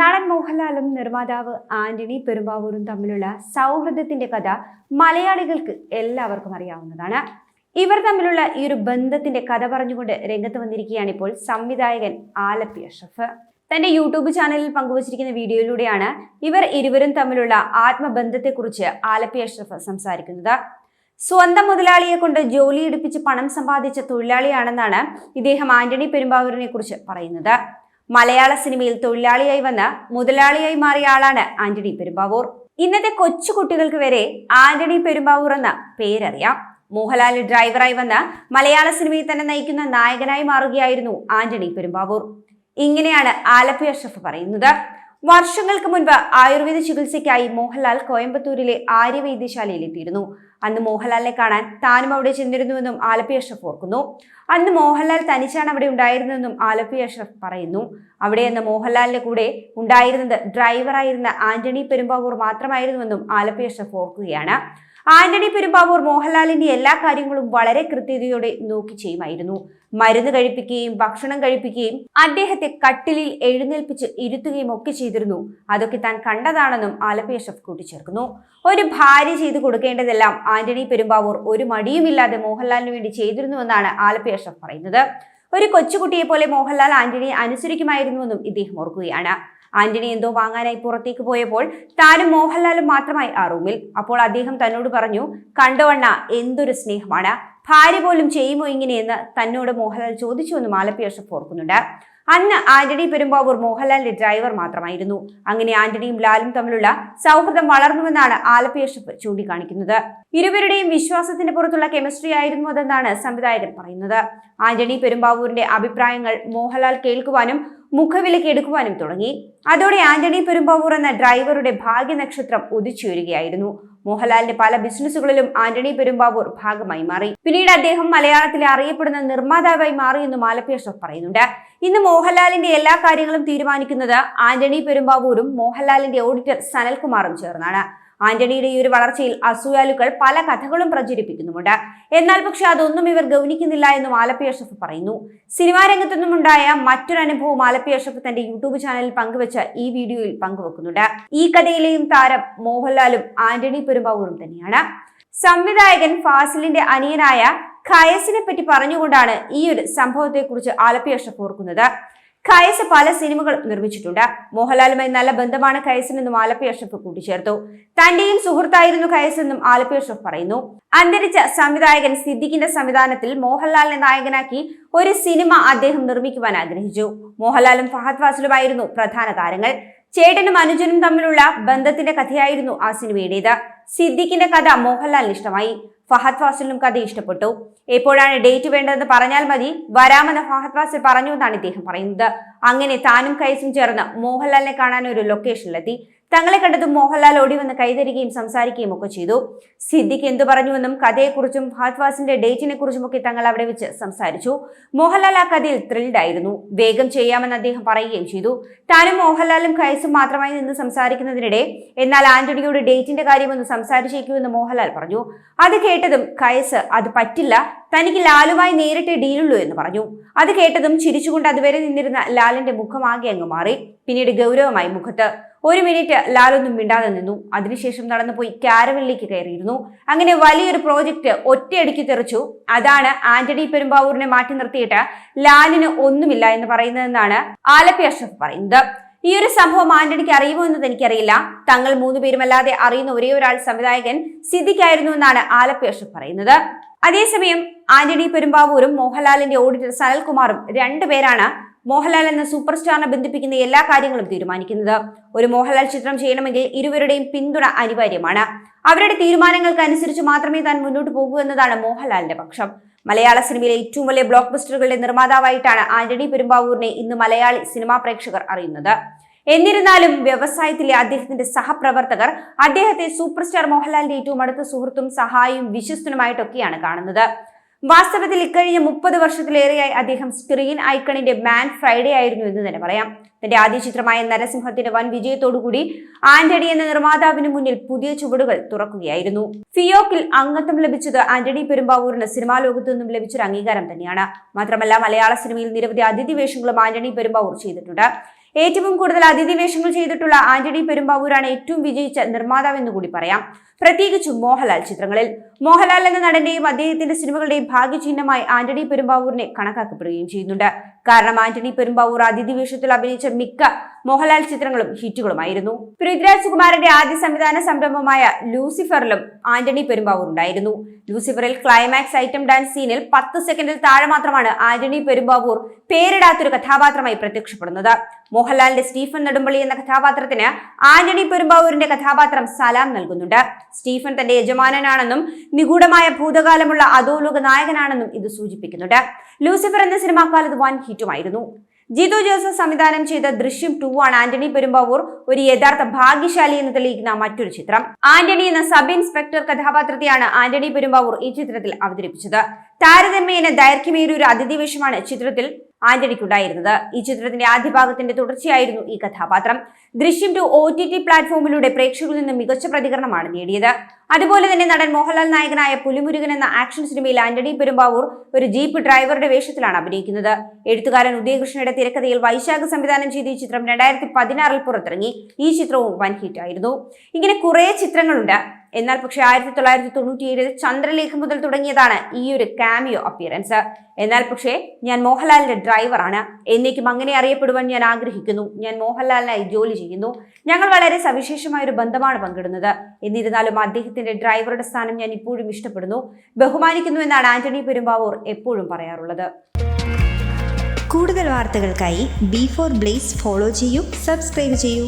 നടൻ മോഹൻലാലും നിർമ്മാതാവ് ആന്റണി പെരുമ്പാവൂരും തമ്മിലുള്ള സൗഹൃദത്തിന്റെ കഥ മലയാളികൾക്ക് എല്ലാവർക്കും അറിയാവുന്നതാണ്. ഇവർ തമ്മിലുള്ള ഈ ഒരു ബന്ധത്തിന്റെ കഥ പറഞ്ഞുകൊണ്ട് രംഗത്ത് വന്നിരിക്കുകയാണ് ഇപ്പോൾ സംവിധായകൻ ആലപ്പി അഷഫ് തന്റെ യൂട്യൂബ് ചാനലിൽ പങ്കുവച്ചിരിക്കുന്ന വീഡിയോയിലൂടെയാണ് ഇവർ ഇരുവരും തമ്മിലുള്ള ആത്മബന്ധത്തെക്കുറിച്ച് ആലപ്പി അഷ്റഫ് സംസാരിക്കുന്നത്. സ്വന്തം മുതലാളിയെ കൊണ്ട് ജോലി എടുപ്പിച്ച് പണം സമ്പാദിച്ച തൊഴിലാളിയാണെന്നാണ് ഇദ്ദേഹം ആന്റണി പെരുമ്പാവൂരിനെ കുറിച്ച് പറയുന്നത്. മലയാള സിനിമയിൽ തൊഴിലാളിയായി വന്ന മുതലാളിയായി മാറിയ ആളാണ് ആന്റണി പെരുമ്പാവൂർ. ഇന്നത്തെ കൊച്ചു കുട്ടികൾക്ക് വരെ ആന്റണി പെരുമ്പാവൂർ എന്ന പേരറിയാം. മോഹൻലാൽ ഡ്രൈവറായി വന്ന മലയാള സിനിമയിൽ തന്നെ നയിക്കുന്ന നായകനായി മാറുകയായിരുന്നു ആന്റണി പെരുമ്പാവൂർ. ഇങ്ങനെയാണ് ആലപ്പി അഷ്റഫ് പറയുന്നത്. വർഷങ്ങൾക്ക് മുൻപ് ആയുർവേദ ചികിത്സയ്ക്കായി മോഹൻലാൽ കോയമ്പത്തൂരിലെ ആര്യവൈദ്യശാലയിൽ എത്തിയിരുന്നു. അന്ന് മോഹൻലാലിനെ കാണാൻ താനും അവിടെ ചെന്നിരുന്നുവെന്നും ആലപ്പി അഷ്റഫ് ഓർക്കുന്നു. അന്ന് മോഹൻലാൽ തനിച്ചാണ് അവിടെ ഉണ്ടായിരുന്നതെന്നും ആലപ്പി അഷ്റഫ് പറയുന്നു. നിന്ന് മോഹൻലാലിന്റെ കൂടെ ഉണ്ടായിരുന്നത് ഡ്രൈവറായിരുന്ന ആന്റണി പെരുമ്പാവൂർ മാത്രമായിരുന്നുവെന്നും ആലപ്പി അഷ്റഫ് ഓർക്കുകയാണ്. ആന്റണി പെരുമ്പാവൂർ മോഹൻലാലിന്റെ എല്ലാ കാര്യങ്ങളും വളരെ കൃത്യതയോടെ നോക്കി ചെയ്യുമായിരുന്നു. മരുന്ന് കഴിപ്പിക്കുകയും ഭക്ഷണം കഴിപ്പിക്കുകയും അദ്ദേഹത്തെ കട്ടിലിൽ എഴുന്നേൽപ്പിച്ച് ഇരുത്തുകയും ഒക്കെ ചെയ്തിരുന്നു. അതൊക്കെ താൻ കണ്ടതാണെന്നും ആലപ്പി ഷെഫ് കൂട്ടിച്ചേർക്കുന്നു. ഒരു ഭാര്യ ചെയ്തു കൊടുക്കേണ്ടതെല്ലാം ആന്റണി പെരുമ്പാവൂർ ഒരു മടിയുമില്ലാതെ മോഹൻലാലിന് വേണ്ടി ചെയ്തിരുന്നുവെന്നാണ് ആലപ്പി ഷെഫ് പറയുന്നത്. ഒരു കൊച്ചുകുട്ടിയെ പോലെ മോഹൻലാൽ ആന്റണിയെ അനുസരിക്കുമായിരുന്നുവെന്നും ഇദ്ദേഹം ഓർക്കുകയാണ്. ആന്റണി എന്തോ വാങ്ങാനായി പുറത്തേക്ക് പോയപ്പോൾ താനും മോഹൻലാലും മാത്രമായി ആ റൂമിൽ. അപ്പോൾ അദ്ദേഹം തന്നോട് പറഞ്ഞു കണ്ടവണ്ണ എന്തൊരു സ്നേഹമാണ്. ഭാര്യ പോലും ചെയ്യുമോ ഇങ്ങനെയെന്ന് തന്നോട് മോഹൻലാൽ ചോദിച്ചുവെന്ന് മാലപ്പി അഷഫ് ഓർക്കുന്നുണ്ട്. അന്ന് ആന്റണി പെരുമ്പാവൂർ മോഹൻലാലിന്റെ ഡ്രൈവർ മാത്രമായിരുന്നു. അങ്ങനെ ആന്റണിയും ലാലും തമ്മിലുള്ള സൗഹൃദം വളർന്നുവെന്നാണ് ആലപ്പി അഷഫ് ചൂണ്ടിക്കാണിക്കുന്നത്. ഇരുവരുടെയും വിശ്വാസത്തിന്റെ പുറത്തുള്ള കെമിസ്ട്രി ആയിരുന്നു അതെന്നാണ് സംവിധായകൻ പറയുന്നത്. ആന്റണി പെരുമ്പാവൂരിന്റെ അഭിപ്രായങ്ങൾ മോഹൻലാൽ കേൾക്കുവാനും മുഖവിലയ്ക്ക് എടുക്കുവാനും തുടങ്ങി. അതോടെ ആന്റണി പെരുമ്പാവൂർ എന്ന ഡ്രൈവറുടെ ഭാഗ്യനക്ഷത്രം ഉദിച്ചുയരുകയായിരുന്നു. മോഹൻലാലിന്റെ പല ബിസിനസ്സുകളിലും ആന്റണി പെരുമ്പാവൂർ ഭാഗമായി മാറി. പിന്നീട് അദ്ദേഹം മലയാളത്തിലെ അറിയപ്പെടുന്ന നിർമ്മാതാവായി മാറിയെന്നും ആലപ്പി അഷ്റഫ് പറയുന്നുണ്ട്. ഇന്ന് മോഹൻലാലിന്റെ എല്ലാ കാര്യങ്ങളും തീരുമാനിക്കുന്നത് ആന്റണി പെരുമ്പാവൂരും മോഹൻലാലിന്റെ ഓഡിറ്റർ സനൽകുമാറും ചേർന്നാണ്. ആന്റണിയുടെ ഈ ഒരു വളർച്ചയിൽ അസൂയാലുക്കൾ പല കഥകളും പ്രചരിപ്പിക്കുന്നുമുണ്ട്. എന്നാൽ പക്ഷെ അതൊന്നും ഇവർ ഗൗനിക്കുന്നില്ല എന്നും ആലപ്പി അഷഫ് പറയുന്നു. സിനിമാ രംഗത്തു നിന്നുമുണ്ടായ മറ്റൊരു അനുഭവം ആലപ്പി അഷഫ് തന്റെ യൂട്യൂബ് ചാനലിൽ പങ്കുവച്ച ഈ വീഡിയോയിൽ പങ്കുവെക്കുന്നുണ്ട്. ഈ കഥയിലെയും താരം മോഹൻലാലും ആന്റണി പെരുമ്പാവൂരും തന്നെയാണ്. സംവിധായകൻ ഫാസിലിന്റെ അനിയനായ ഖയസിനെ പറ്റി പറഞ്ഞുകൊണ്ടാണ് ഈ ഒരു സംഭവത്തെക്കുറിച്ച് ആലപ്പി അഷഫ് ഓർക്കുന്നത്. ഖയസ് പല സിനിമകളും നിർമ്മിച്ചിട്ടുണ്ട്. മോഹൻലാലുമായി നല്ല ബന്ധമാണ് ഖയസിനെന്നും ആലപ്പി അഷ്റഫ് കൂട്ടിച്ചേർത്തു. തന്റെയും സുഹൃത്തായിരുന്നു ഖയസ് എന്നും ആലപ്പി അഷ്റഫ് പറയുന്നു. അന്തരിച്ച സംവിധായകൻ സിദ്ദിഖിന്റെ സംവിധാനത്തിൽ മോഹൻലാലിനെ നായകനാക്കി ഒരു സിനിമ അദ്ദേഹം നിർമ്മിക്കുവാൻ ആഗ്രഹിച്ചു. മോഹൻലാലും ഫഹദ് ഫാസിലുമായിരുന്നു പ്രധാന താരങ്ങൾ. ചേട്ടനും അനുജനും തമ്മിലുള്ള ബന്ധത്തിന്റെ കഥയായിരുന്നു ആ സിനിമയുടേത്. സിദ്ദിഖിന്റെ കഥ മോഹൻലാലിന് ഇഷ്ടമായി. ഫഹദ് ഫാസിലിനും കഥ ഇഷ്ടപ്പെട്ടു. എപ്പോഴാണ് ഡേറ്റ് വേണ്ടതെന്ന് പറഞ്ഞാൽ മതി. വരാമെന്ന് ഫഹദ് ഫാസിൽ പറഞ്ഞു എന്നാണ് ഇദ്ദേഹം പറയുന്നത്. അങ്ങനെ താനും കൈസും ചേർന്ന് മോഹൻലാലിനെ കാണാൻ ഒരു ലൊക്കേഷനിലെത്തി തങ്ങളെ കണ്ടതും മോഹൻലാൽ ഓടി വന്ന് കൈതരികയും സംസാരിക്കുകയും ഒക്കെ ചെയ്തു. സിദ്ദിഖ് എന്തു പറഞ്ഞുവെന്നും കഥയെക്കുറിച്ചും ഫഹദ് ഡേറ്റിനെ കുറിച്ചുമൊക്കെ തങ്ങൾ അവിടെ വെച്ച് സംസാരിച്ചു. മോഹൻലാൽ ആ കഥയിൽ ത്രിൽഡ് ആയിരുന്നു. വേഗം ചെയ്യാമെന്ന് അദ്ദേഹം പറയുകയും ചെയ്തു. താനും മോഹൻലാലും ഖൈസും മാത്രമായി നിന്ന് സംസാരിക്കുന്നതിനിടെ എന്നാൽ ആന്റണിയോട് ഡേറ്റിന്റെ കാര്യമൊന്ന് സംസാരിച്ചേക്കുമെന്ന് മോഹൻലാൽ പറഞ്ഞു. അത് കേട്ടതും ഖൈസ് അത് പറ്റില്ല. തനിക്ക് ലാലുമായി നേരിട്ടേ ഡീലുള്ളൂ എന്ന് പറഞ്ഞു. അത് കേട്ടതും ചിരിച്ചുകൊണ്ട് അതുവരെ നിന്നിരുന്ന ലാലിന്റെ മുഖമാകെ അങ്ങ് മാറി. പിന്നീട് ഗൗരവമായി മുഖത്ത് ഒരു മിനിറ്റ് ലാലൊന്നും മിണ്ടാതെ നിന്നു. അതിനുശേഷം നടന്നുപോയി ക്യാരവലിലേക്ക് കയറിയിരുന്നു. അങ്ങനെ വലിയൊരു പ്രോജക്റ്റ് ഒറ്റയടിക്ക് തെറിച്ചു. അതാണ് ആന്റണി പെരുമ്പാവൂരിനെ മാറ്റി നിർത്തിയിട്ട് ലാലിന് ഒന്നുമില്ല എന്ന് പറയുന്നതെന്നാണ് ആലപ്പി അഷ്റഫ് പറയുന്നത്. ഈ ഒരു സംഭവം ആന്റണിക്ക് അറിയുമോ എന്നത് എനിക്കറിയില്ല. തങ്ങൾ മൂന്ന് പേരുമല്ലാതെ അറിയുന്ന ഒരേ ഒരാൾ സംവിധായകൻ സിദ്ദിഖായിരുന്നു എന്നാണ് ആലപ്പി അഷ്റഫ് പറയുന്നത്. അതേസമയം ആന്റണി പെരുമ്പാവൂരും മോഹൻലാലിന്റെ ഓഡിറ്റർ സനൽകുമാറും രണ്ടുപേരാണ് മോഹൻലാൽ എന്ന സൂപ്പർ സ്റ്റാറിനെ ബന്ധിപ്പിക്കുന്ന എല്ലാ കാര്യങ്ങളും തീരുമാനിക്കുന്നത്. ഒരു മോഹൻലാൽ ചിത്രം ചെയ്യണമെങ്കിൽ ഇരുവരുടെയും പിന്തുണ അനിവാര്യമാണ്. അവരുടെ തീരുമാനങ്ങൾക്ക് അനുസരിച്ച് മാത്രമേ താൻ മുന്നോട്ട് പോകൂ എന്നതാണ് മോഹൻലാലിന്റെ പക്ഷം. മലയാള സിനിമയിലെ ഏറ്റവും വലിയ ബ്ലോക്ക് ബസ്റ്ററുകളുടെ നിർമ്മാതാവായിട്ടാണ് ആന്റണി പെരുമ്പാവൂരിനെ ഇന്ന് മലയാളി സിനിമാ പ്രേക്ഷകർ അറിയുന്നത്. എന്നിരുന്നാലും വ്യവസായത്തിലെ അദ്ദേഹത്തിന്റെ സഹപ്രവർത്തകർ അദ്ദേഹത്തെ സൂപ്പർ സ്റ്റാർ മോഹൻലാലിന്റെ ഏറ്റവും അടുത്ത സുഹൃത്തും സഹായിയും വിശ്വസ്തനുമായിട്ടൊക്കെയാണ് കാണുന്നത്. വാസ്തവത്തിൽ ഇക്കഴിഞ്ഞ മുപ്പത് വർഷത്തിലേറെയായി അദ്ദേഹം സ്ക്രീൻ ഐക്കണിന്റെ മാൻ ഫ്രൈഡേ ആയിരുന്നു എന്ന് തന്നെ പറയാം. തന്റെ ആദ്യ ചിത്രമായ നരസിംഹത്തിന്റെ വൻ വിജയത്തോടുകൂടി ആന്റണി എന്ന നിർമ്മാതാവിന് മുന്നിൽ പുതിയ ചുവടുകൾ തുറക്കുകയായിരുന്നു. ഫിയോക്കിൽ അംഗത്വം ലഭിച്ചത് ആന്റണി പെരുമ്പാവൂരിന് സിനിമാ ലോകത്തു നിന്നും ലഭിച്ചൊരു അംഗീകാരം തന്നെയാണ്. മാത്രമല്ല മലയാള സിനിമയിൽ നിരവധി അതിഥി വേഷങ്ങളും ആന്റണി പെരുമ്പാവൂർ ചെയ്തിട്ടുണ്ട്. ഏറ്റവും കൂടുതൽ അതിഥി വേഷങ്ങൾ ചെയ്തിട്ടുള്ള ആന്റണി പെരുമ്പാവൂരാണ് ഏറ്റവും വിജയിച്ച നിർമ്മാതാവെന്ന് കൂടി പറയാം. പ്രത്യേകിച്ചും മോഹൻലാൽ ചിത്രങ്ങളിൽ. മോഹൻലാൽ എന്ന നടന്റെയും അദ്ദേഹത്തിന്റെ സിനിമകളുടെയും ഭാഗ്യചിഹ്നമായി ആന്റണി പെരുമ്പാവൂരിനെ കണക്കാക്കപ്പെടുകയും ചെയ്യുന്നുണ്ട്. കാരണം ആന്റണി പെരുമ്പാവൂർ അതിഥി വേഷത്തിൽ അഭിനയിച്ച മിക്ക മോഹൻലാൽ ചിത്രങ്ങളും ഹിറ്റുകളുമായിരുന്നു. പൃഥ്വിരാജ് സുകുമാരന്റെ ആദ്യ സംവിധാന സംരംഭമായ ലൂസിഫറിലും ആന്റണി പെരുമ്പാവൂർ ഉണ്ടായിരുന്നു. ലൂസിഫറിൽ ക്ലൈമാക്സ് ഐറ്റം ഡാൻസ് സീനിൽ പത്ത് സെക്കൻഡിൽ താഴെ മാത്രമാണ് ആന്റണി പെരുമ്പാവൂർ പേരിടാത്തൊരു കഥാപാത്രമായി പ്രത്യക്ഷപ്പെടുന്നത്. മോഹൻലാലിന്റെ സ്റ്റീഫൻ നെടുമ്പള്ളി എന്ന കഥാപാത്രത്തിന് ആന്റണി പെരുമ്പാവൂരിന്റെ കഥാപാത്രം സലാം നൽകുന്നുണ്ട്. സ്റ്റീഫൻ തന്റെ യജമാനനാണെന്നും നിഗൂഢമായ ഭൂതകാലമുള്ള അധോലോക നായകനാണെന്നും ഇത് സൂചിപ്പിക്കുന്നുണ്ട്. ലൂസിഫർ എന്ന സിനിമ അക്കാലത്ത് വൻ ഹിറ്റുമായിരുന്നു. ജിതു ജോസഫ് സംവിധാനം ചെയ്ത ദൃശ്യം ടു ആണ് ആന്റണി പെരുമ്പാവൂർ ഒരു യഥാർത്ഥ ഭാഗ്യശാലി എന്ന് തെളിയിക്കുന്ന മറ്റൊരു ചിത്രം. ആന്റണി എന്ന സബ് ഇൻസ്പെക്ടർ കഥാപാത്രത്തെയാണ് ആന്റണി പെരുമ്പാവൂർ ഈ ചിത്രത്തിൽ അവതരിപ്പിച്ചത്. താരതമ്യേന ദൈർഘ്യമേറിയ ഒരു അതിഥി വേഷമാണ് ചിത്രത്തിൽ ആന്റണിക്കുണ്ടായിരുന്നത്. ഈ ചിത്രത്തിന്റെ ആദ്യ ഭാഗത്തിന്റെ തുടർച്ചയായിരുന്നു ഈ കഥാപാത്രം. Drishyam two O T T പ്ലാറ്റ്ഫോമിലൂടെ പ്രേക്ഷകരിൽ നിന്ന് മികച്ച പ്രതികരണമാണ് നേടിയത്. അതുപോലെ തന്നെ നടൻ മോഹൻലാൽ നായകനായ പുലിമുരുകൻ എന്ന ആക്ഷൻ സിനിമയിൽ ആന്റണി പെരുമ്പാവൂർ ഒരു ജീപ്പ് ഡ്രൈവറുടെ വേഷത്തിലാണ് അഭിനയിക്കുന്നത്. എഴുത്തുകാരൻ ഉദയകൃഷ്ണയുടെ തിരക്കഥയിൽ വൈശാഖ സംവിധാനം ചെയ്ത ഈ ചിത്രം രണ്ടായിരത്തി പതിനാറിൽ പുറത്തിറങ്ങി. ഈ ചിത്രവും വൻ ഹിറ്റായിരുന്നു. ഇങ്ങനെ കുറേ ചിത്രങ്ങളുണ്ട്. എന്നാൽ പക്ഷെ ആയിരത്തി തൊള്ളായിരത്തി തൊണ്ണൂറ്റിയേഴിൽ ചന്ദ്രലേഖ മുതൽ തുടങ്ങിയതാണ് ഈ ഒരു കാമിയോ അപ്പിയറൻസ് എന്നാൽ പക്ഷേ ഞാൻ മോഹൻലാലിന്റെ ഡ്രൈവറാണ് എന്നേക്കും അങ്ങനെ അറിയപ്പെടുവാൻ ഞാൻ ആഗ്രഹിക്കുന്നു. ഞാൻ മോഹൻലാലിനായി ജോലി ചെയ്യുന്നു. ഞങ്ങൾ വളരെ സവിശേഷമായ ഒരു ബന്ധമാണ് പങ്കിടുന്നത്. എന്നിരുന്നാലും അദ്ദേഹത്തിന്റെ ഡ്രൈവറുടെ സ്ഥാനം ഞാൻ ഇപ്പോഴും ഇഷ്ടപ്പെടുന്നു. ബഹുമാനിക്കുന്നു എന്നാണ് ആന്റണി പെരുമ്പാവൂർ എപ്പോഴും പറയാറുള്ളത്. കൂടുതൽ വാർത്തകൾക്കായി ബി ഫോർ ബ്ലേസ് ഫോളോ ചെയ്യൂ സബ്സ്ക്രൈബ് ചെയ്യൂ.